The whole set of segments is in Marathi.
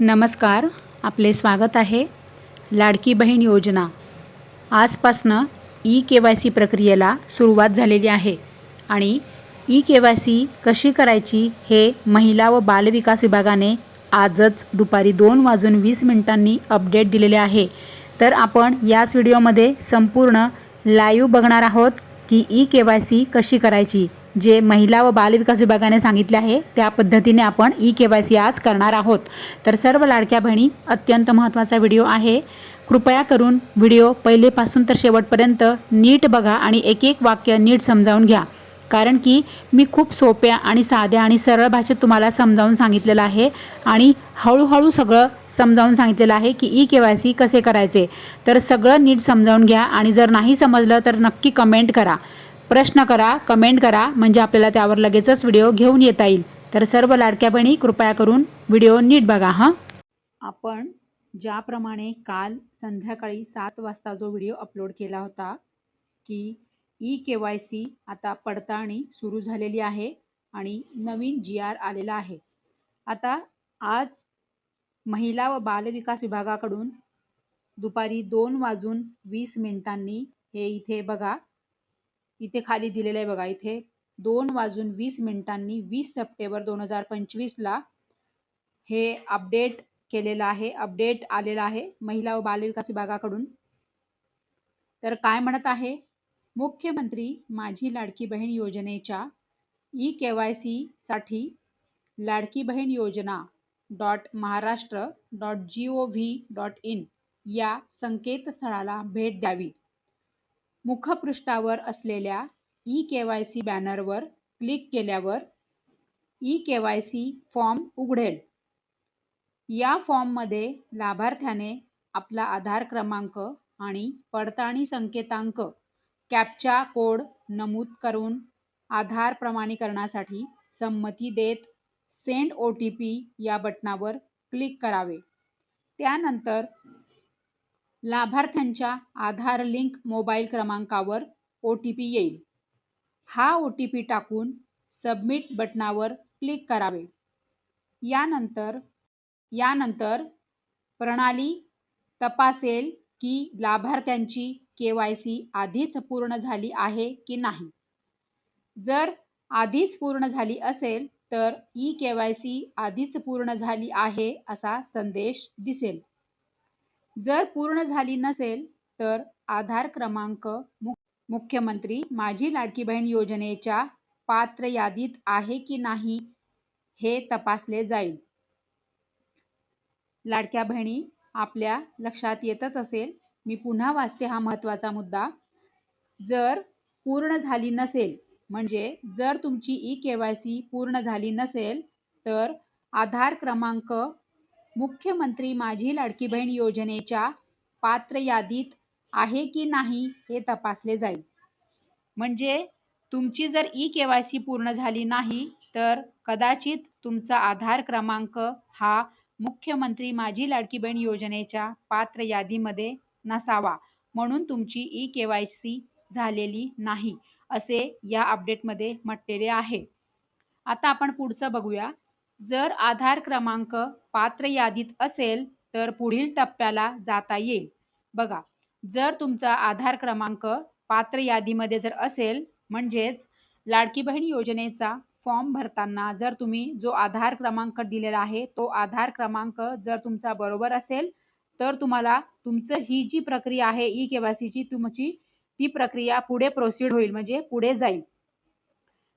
नमस्कार आपले स्वागत आहे लाडकी बहीण योजना. आजपासनं ई के वाय सी प्रक्रियेला सुरुवात झालेली आहे आणि ई के वाय सी कशी करायची हे महिला व बालविकास विभागाने आजच दुपारी दोन वाजून वीस मिनिटांनी अपडेट दिलेले आहे. तर आपण याच व्हिडिओमध्ये संपूर्ण लाईव्ह बघणार आहोत की ई के वाय सी कशी करायची. जे महिला व बालविकास विभागाने सांगितले आहे त्या पद्धतीने आपण ई के वाय सी आज करणार आहोत. तर सर्व लाडक्या बहिणी अत्यंत महत्त्वाचा व्हिडिओ आहे. कृपया करून व्हिडिओ पहिलेपासून तर शेवटपर्यंत नीट बघा आणि एक एक वाक्य नीट समजावून घ्या. कारण की मी खूप सोप्या आणि साध्या आणि सरळ भाषेत तुम्हाला समजावून सांगितलेलं आहे आणि हळूहळू सगळं समजावून सांगितलेलं आहे की ई के वाय सी कसे करायचे. तर सगळं नीट समजावून घ्या आणि जर नाही समजलं तर नक्की कमेंट करा. प्रश्न करा कमेंट करा म्हणजे आपल्याला त्यावर लगेचच व्हिडिओ घेऊन येता येईल. तर सर्व लाडक्या बहिणी कृपया करून व्हिडिओ नीट बघा हां? आपण ज्याप्रमाणे काल संध्याकाळी सात वाजता जो व्हिडिओ अपलोड केला होता की ई के वाय सी आता पडताळणी सुरू झालेली आहे आणि नवीन जी आर आलेला आहे. आता आज महिला व बालविकास विभागाकडून दुपारी दोन वाजून वीस मिनिटांनी हे इथे बघा इथे खाली दिलेलं आहे बघा इथे दोन वाजून वीस मिनिटांनी वीस सप्टेंबर दोन हजार पंचवीसला हे अपडेट केलेलं आहे अपडेट आलेलं आहे महिला व बालविकास विभागाकडून. तर काय म्हणत आहे? मुख्यमंत्री माझी लाडकी बहीण योजनेच्या ई के वाय सीसाठी लाडकी बहीण योजना dot Maharashtra dot G O V dot in या संकेतस्थळाला भेट द्यावी. मुखपृष्ठावर असलेल्या ई के वाय सी बॅनरवर क्लिक केल्यावर E K Y C form उघडेल. या फॉर्ममध्ये लाभार्थ्याने आपला आधार क्रमांक आणि पडताळणी संकेतांक कॅपचा कोड नमूद करून आधार प्रमाणीकरणासाठी संमती देत सेंड ओ टी पी या बटणावर क्लिक करावे. त्यानंतर लाभार्थ्यांच्या आधार लिंक मोबाईल क्रमांकावर ओ टी पी येईल. हा ओ टी पी टाकून सबमिट बटनावर क्लिक करावे. यानंतर यानंतर प्रणाली तपासेल की लाभार्थ्यांची के वाय सी आधीच पूर्ण झाली आहे की नाही. जर आधीच पूर्ण झाली असेल तर ई के वाय सी आधीच पूर्ण झाली आहे असा संदेश दिसेल. जर पूर्ण झाली नसेल तर आधार क्रमांक मुख्यमंत्री माझी लाडकी बहीण योजनेच्या पात्र यादीत आहे की नाही हे तपासले जाईल. लाडक्या बहिणी आपल्या लक्षात येतच असेल मी पुन्हा वाचते हा महत्त्वाचा मुद्दा. जर पूर्ण झाली नसेल म्हणजे जर तुमची ई के वाय सी पूर्ण झाली नसेल तर आधार क्रमांक मुख्यमंत्री माझी लाडकी बहीण योजनेच्या पात्र यादीत आहे की नाही हे तपासले जाईल. म्हणजे तुमची जर ई के वाय सी पूर्ण झाली नाही तर कदाचित तुमचा आधार क्रमांक हा मुख्यमंत्री माझी लाडकी बहीण योजनेच्या पात्र यादीमध्ये नसावा म्हणून तुमची ई के वाय सी झालेली नाही असे या अपडेटमध्ये म्हटलेले आहे. आता आपण पुढचं बघूया. जर आधार क्रमांक पात्र यादीत असेल तर पुढील टप्प्याला जाता येईल. बघा जर तुमचा आधार क्रमांक पात्र यादीमध्ये जर असेल म्हणजेच लाडकी बहीण योजनेचा फॉर्म भरताना जर तुम्ही जो आधार क्रमांक दिलेला आहे तो आधार क्रमांक जर तुमचा बरोबर असेल तर तुम्हाला तुमचं ही जी प्रक्रिया आहे ई के तुमची ती प्रक्रिया पुढे प्रोसीड होईल म्हणजे पुढे जाईल.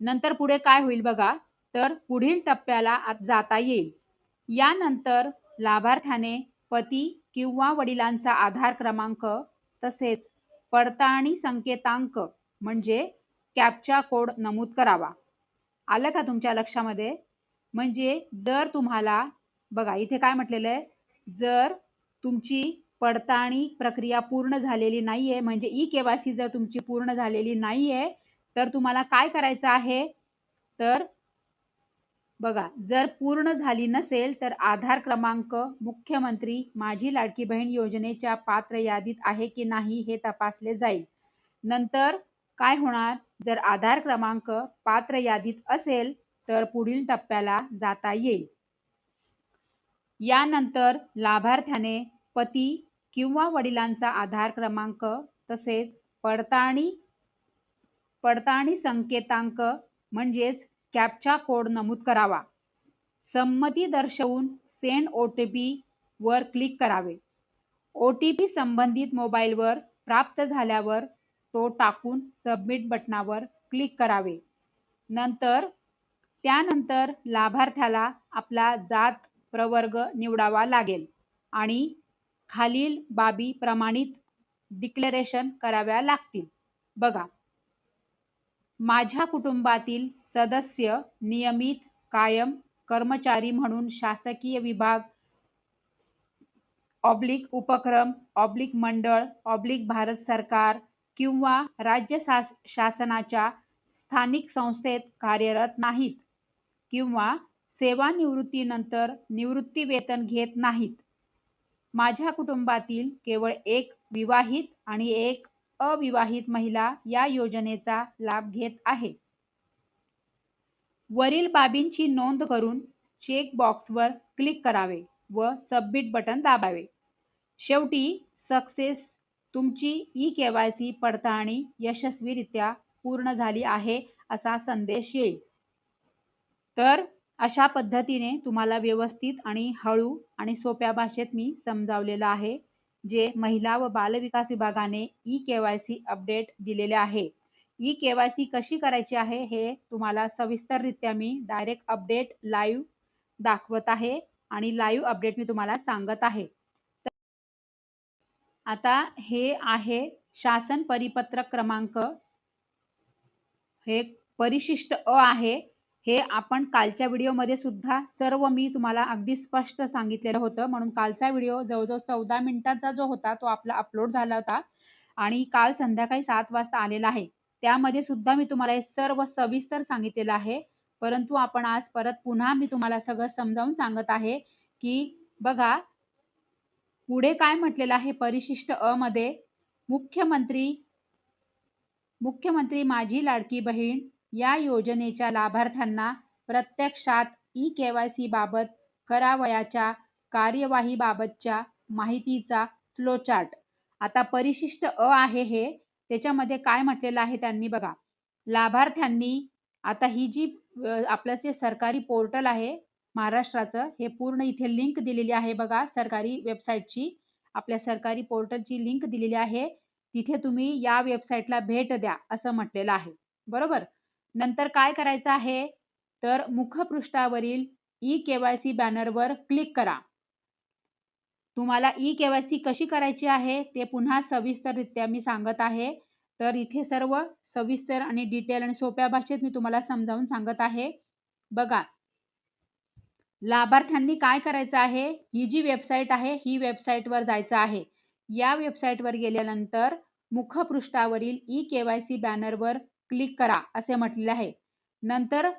नंतर पुढे काय होईल बघा तर पुढील टप्प्याला जाता येईल. यानंतर लाभार्थ्याने पती किंवा वडिलांचा आधार क्रमांक तसेच पडताळणी संकेतांक म्हणजे कॅपचा कोड नमूद करावा. आलं का तुमच्या लक्षामध्ये? म्हणजे जर तुम्हाला बघा इथे काय म्हटलेलं आहे? जर तुमची पडताळणी प्रक्रिया पूर्ण झालेली नाही आहे म्हणजे ई के वाय सी जर तुमची पूर्ण झालेली नाही आहे तर तुम्हाला काय करायचं आहे? तर बघा जर पूर्ण झाली नसेल तर आधार क्रमांक मुख्यमंत्री माझी लाडकी बहीण योजनेच्या पात्र यादीत आहे की नाही हे तपासले जाईल. नंतर काय होणार? जर आधार क्रमांक पात्र यादीत असेल तर पुढील टप्प्याला जाता येईल. यानंतर लाभार्थ्याने पती किंवा वडिलांचा आधार क्रमांक तसेच पडताळणी पडताळणी संकेतांक म्हणजेच कॅपचा कोड नमूद करावा. संमती दर्शवून सेंड ओ टी पीवर क्लिक करावे. ओ टी पी संबंधित मोबाईलवर प्राप्त झाल्यावर तो टाकून सबमिट बटनावर क्लिक करावे. नंतर त्यानंतर लाभार्थ्याला आपला जात प्रवर्ग निवडावा लागेल आणि खालील बाबी प्रमाणित डिक्लेरेशन कराव्या लागतील. बघा माझ्या कुटुंबातील सदस्य नियमित कायम कर्मचारी म्हणून शासकीय विभाग ऑब्लिक उपक्रम ऑब्लिक मंडळ ऑब्लिक भारत सरकार किंवा राज्य शास शासनाच्या स्थानिक संस्थेत कार्यरत नाहीत किंवा सेवानिवृत्तीनंतर निवृत्ती वेतन घेत नाहीत. माझ्या कुटुंबातील केवळ एक विवाहित आणि एक अविवाहित महिला या योजनेचा लाभ घेत आहे. वरील बाबींची नोंद करून चेक बॉक्सवर क्लिक करावे व सबमिट बटन दाबावे. शेवटी सक्सेस तुमची ई के वाय सी पडताळणी यशस्वीरित्या पूर्ण झाली आहे असा संदेश येईल. तर अशा पद्धतीने तुम्हाला व्यवस्थित आणि हळू आणि सोप्या भाषेत मी समजावलेलं आहे जे महिला व बालविकास विभागाने E K Y C update दिलेले आहे. ई केवायसी कशी करायची आहे हे तुम्हाला सविस्तररित्या मी डायरेक्ट अपडेट लाईव्ह दाखवत आहे आणि लाईव्ह अपडेट मी तुम्हाला सांगत आहे. आता हे आहे शासन परिपत्रक क्रमांक. हे परिशिष्ट अ आहे. हे आपण कालच्या व्हिडिओमध्ये सुद्धा सर्व मी तुम्हाला अगदी स्पष्ट सांगितलेलं होतं. म्हणून कालचा व्हिडिओ जवळजवळ चौदा मिनिटांचा जो होता तो आपला अपलोड झाला होता. आणि काल संध्याकाळी सात वाजता आलेला आहे. त्यामध्ये सुद्धा मी तुम्हाला हे सर्व सविस्तर सांगितलेलं आहे. परंतु आपण आज परत पुन्हा मी तुम्हाला सगळं समजावून सांगत आहे की बघा पुढे काय म्हटलेलं आहे परिशिष्ट अ मध्ये? मुख्यमंत्री मुख्यमंत्री माझी लाडकी बहीण या योजनेच्या लाभार्थ्यांना प्रत्यक्षात ई के वाय सी बाबत करावयाच्या कार्यवाहीबाबतच्या माहितीचा फ्लोचार्ट आता परिशिष्ट अ आहे हे त्याच्यामध्ये काय म्हटलेलं आहे त्यांनी बघा. लाभार्थ्यांनी आता ही जी आपलं जे सरकारी पोर्टल आहे महाराष्ट्राचं हे पूर्ण इथे लिंक दिलेली आहे बघा सरकारी वेबसाईटची. आपल्या सरकारी पोर्टलची लिंक दिलेली आहे. तिथे तुम्ही या वेबसाईटला भेट द्या असं म्हटलेलं आहे. बरोबर? नंतर काय करायचं आहे? तर मुखपृष्ठावरील ई के वाय सी बॅनरवर क्लिक करा. तुम्हाला ई के वाय सी कशी करायची आहे ते पुन्हा सविस्तररित्या मी सांगत आहे. तर इथे सर्व सविस्तर आणि डिटेल आणि सोप्या भाषेत मी तुम्हाला समजावून सांगत आहे. बघा. लाभार्थ्यांनी काय करायचं आहे? ही जी वेबसाईट आहे ही वेबसाईटवर जायचं आहे. या वेबसाईटवर गेल्यानंतर मुखपृष्ठावरील ई के वाय सी बॅनरवर क्लिक करा असे म्हटलेले आहे. नंतर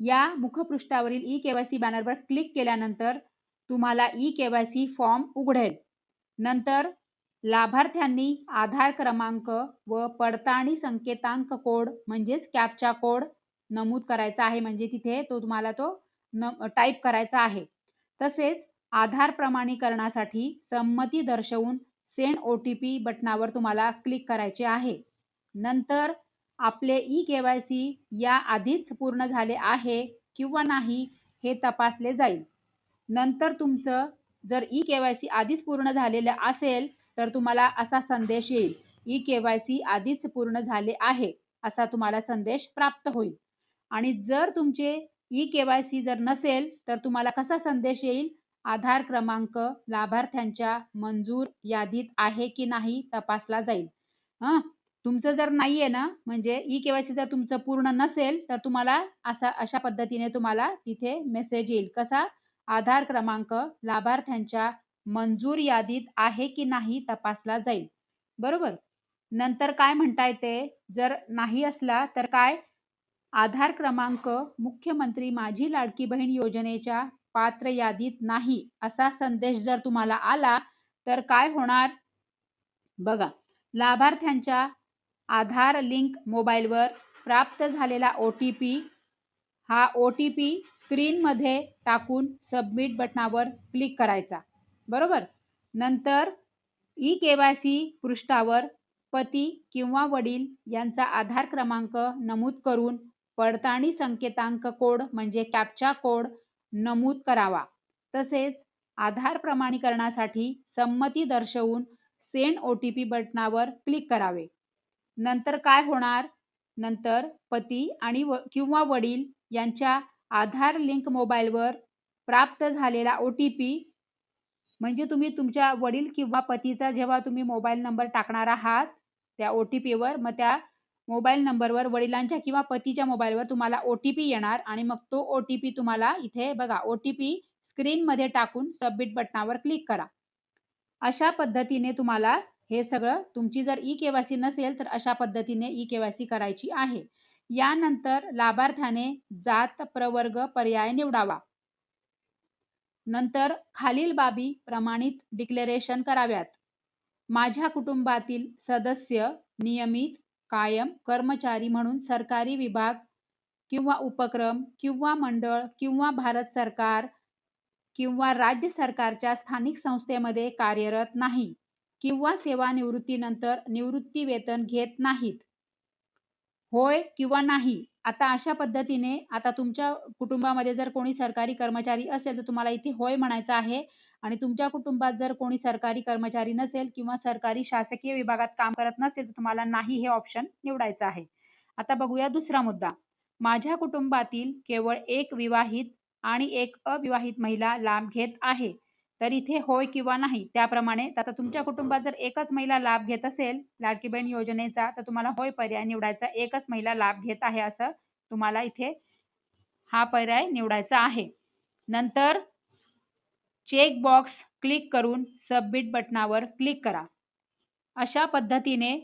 या मुखपृष्ठावरील ई के वाय सी बॅनरवर क्लिक केल्यानंतर तुम्हाला E K Y C form उघडेल. नंतर लाभार्थ्यांनी आधार क्रमांक व पडताळणी संकेतांक कोड म्हणजेच कॅपचा कोड नमूद करायचा आहे. म्हणजे तिथे तो तुम्हाला तो न टाईप करायचा आहे. तसेच आधार प्रमाणीकरणासाठी संमती दर्शवून सेंड ओ टी पी बटनावर तुम्हाला क्लिक करायचे आहे. नंतर आपले ई के वाय सी या आधीच पूर्ण झाले आहे किंवा नाही हे तपासले जाईल. नंतर तुमचं जर ई के वाय सी आधीच पूर्ण झालेलं असेल तर तुम्हाला असा संदेश येईल. ई के वाय सी आधीच पूर्ण झाले आहे असा तुम्हाला संदेश प्राप्त होईल. आणि जर तुमचे ई के वाय सी जर नसेल तर तुम्हाला कसा संदेश येईल? आधार क्रमांक लाभार्थ्यांच्या मंजूर यादीत आहे की नाही तपासला जाईल. हां? तुमचं जर नाही आहे ना म्हणजे ई के वाय सी जर तुमचं पूर्ण नसेल तर तुम्हाला असा अशा पद्धतीने तुम्हाला तिथे मेसेज येईल. कसा? आधार क्रमांक लाभार्थ्यांच्या मंजूर यादीत आहे की नाही तपासला जाईल. बरोबर? नंतर काय म्हणता येते? जर नाही असला तर काय? आधार क्रमांक मुख्यमंत्री माझी लाडकी बहीण योजनेच्या पात्र यादीत नाही असा संदेश जर तुम्हाला आला तर काय होणार? बघा लाभार्थ्यांच्या आधार लिंक मोबाईलवर प्राप्त झालेला ओ टी पी हा ओ टी पी स्क्रीनमध्ये टाकून सबमिट बटनावर क्लिक करायचा. बरोबर? नंतर ई के वाय सी पृष्ठावर पती किंवा वडील यांचा आधार क्रमांक नमूद करून पडताळणी संकेतांक कोड म्हणजे कॅप्चा कोड नमूद करावा. तसेच आधार प्रमाणीकरणासाठी संमती दर्शवून सेंड ओ टी पी बटनावर क्लिक करावे. नंतर काय होणार? नंतर पती आणि व किंवा वडील यांच्या आधार लिंक मोबाईलवर प्राप्त झालेला ओ टी पी म्हणजे तुम्ही तुमच्या वडील किंवा पतीचा जेव्हा तुम्ही मोबाईल नंबर टाकणार आहात त्या ओ टी पीवर मग त्या मोबाईल नंबरवर वडिलांच्या किंवा पतीच्या मोबाईलवर तुम्हाला ओ टी पी येणार आणि मग तो ओ टी पी तुम्हाला इथे बघा ओ टी पी स्क्रीनमध्ये टाकून सबमिट बटनावर क्लिक करा. अशा पद्धतीने तुम्हाला हे सगळं तुमची जर ई के वाय सी नसेल तर अशा पद्धतीने ई के वाय सी करायची आहे. यानंतर लाभार्थ्याने जात प्रवर्ग पर्याय निवडावा. नंतर खालील बाबी प्रमाणित डिक्लेरेशन कराव्यात. माझ्या कुटुंबातील सदस्य नियमित कायम कर्मचारी म्हणून सरकारी विभाग किंवा उपक्रम किंवा मंडळ किंवा भारत सरकार किंवा राज्य सरकारच्या स्थानिक संस्थेमध्ये कार्यरत नाही किंवा सेवानिवृत्तीनंतर निवृत्ती वेतन घेत नाहीत. होय किंवा नाही? आता अशा पद्धतीने आता तुमच्या कुटुंबामध्ये जर कोणी सरकारी कर्मचारी असेल तर तुम्हाला इथे होय म्हणायचं आहे. आणि तुमच्या कुटुंबात जर कोणी सरकारी कर्मचारी नसेल किंवा सरकारी शासकीय विभागात काम करत नसेल तर तुम्हाला नाही हे ऑप्शन निवडायचं आहे. आता बघूया दुसरा मुद्दा. माझ्या कुटुंबातील केवळ एक विवाहित आणि एक अविवाहित महिला लाभ घेत आहे. तर इथे होय किंवा नाही त्याप्रमाणे. आता तुमच्या कुटुंबात जर एकच महिला लाभ घेत असेल लाडकी बहीण योजनेचा तर तुम्हाला होय पर्याय निवडायचा. एकच महिला लाभ घेत आहे असं तुम्हाला इथे हा पर्याय निवडायचा आहे. नंतर चेक बॉक्स क्लिक करून सबमिट बटनावर क्लिक करा. अशा पद्धतीने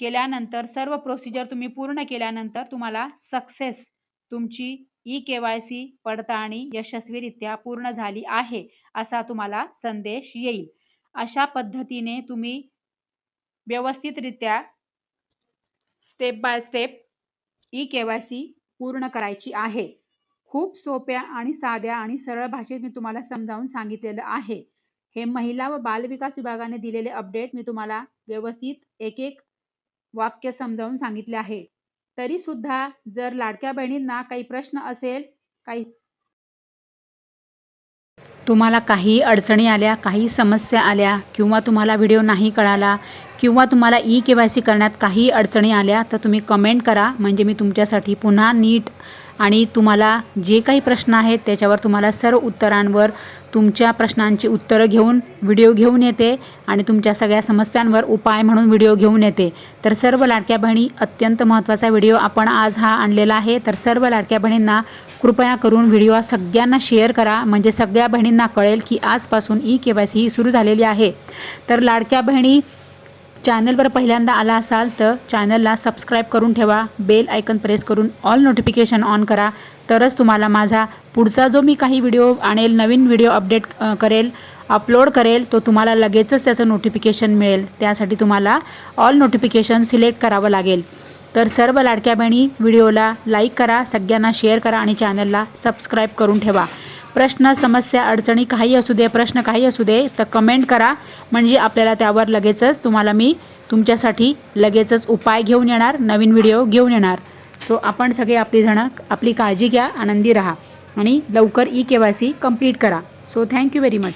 केल्यानंतर सर्व प्रोसिजर तुम्ही पूर्ण केल्यानंतर तुम्हाला सक्सेस तुमची ई के वाय सी पडताळणी यशस्वीरित्या पूर्ण झाली आहे. असा तुम्हाला संदेश येईल. अशा पद्धतीने तुम्ही व्यवस्थितरित्या step by step E K Y C पूर्ण करायची आहे. खूप सोप्या आणि साध्या आणि सरळ भाषेत मी तुम्हाला समजावून सांगितलेलं आहे. हे महिला व बालविकास विभागाने दिलेले अपडेट मी तुम्हाला व्यवस्थित एक एक वाक्य समजावून सांगितले आहे. तरीसुद्धा जर लाडक्या बहिणींना काही प्रश्न असेल काही तुम्हाला काही अडचणी आल्या काही समस्या आल्या किंवा तुम्हाला व्हिडिओ नाही कळाला किंवा तुम्हाला ई के वाय सी करण्यात काही अडचणी आल्या तर तुम्ही कमेंट करा. म्हणजे मी तुमच्यासाठी पुन्हा नीट आणि तुम्हाला जे काही प्रश्न आहेत त्याच्यावर तुम्हाला सर्व उत्तरांवर तुमच्या प्रश्नांची उत्तरं घेऊन व्हिडिओ घेऊन येते आणि तुमच्या सगळ्या समस्यांवर उपाय म्हणून व्हिडिओ घेऊन येते. तर सर्व लाडक्या बहिणी अत्यंत महत्त्वाचा व्हिडिओ आपण आज हा आणलेला आहे. तर सर्व लाडक्या बहिणींना कृपया करून व्हिडिओ सगळ्यांना शेअर करा. म्हणजे सगळ्या बहिणींना कळेल की आजपासून ई के वाय सी ही सुरू झालेली आहे. तर लाडक्या बहिणी चॅनलवर पहिल्यांदा आला असाल तर चॅनलला सबस्क्राईब करून ठेवा बेल आयकन प्रेस करून ऑल नोटिफिकेशन ऑन करा. तरच तुम्हाला माझा पुढचा जो मी काही व्हिडिओ आणेल नवीन व्हिडिओ अपडेट करेल अपलोड करेल तो तुम्हाला लगेचच त्याचं नोटिफिकेशन मिळेल. त्यासाठी तुम्हाला ऑल नोटिफिकेशन सिलेक्ट करावं लागेल. तर सर्व लाडक्या बहिणी व्हिडिओला लाईक करा सगळ्यांना शेअर करा आणि चॅनलला सबस्क्राईब करून ठेवा. प्रश्न समस्या अडचणी काही असू दे प्रश्न काही असू दे तर कमेंट करा. म्हणजे आपल्याला त्यावर लगेचच तुम्हाला मी तुमच्यासाठी लगेचच उपाय घेऊन येणार नवीन व्हिडिओ घेऊन येणार. सो आपण सगळे आपली जणं आपली काळजी घ्या आनंदी राहा. आणि लवकर E K Y C complete करा. So thank you very much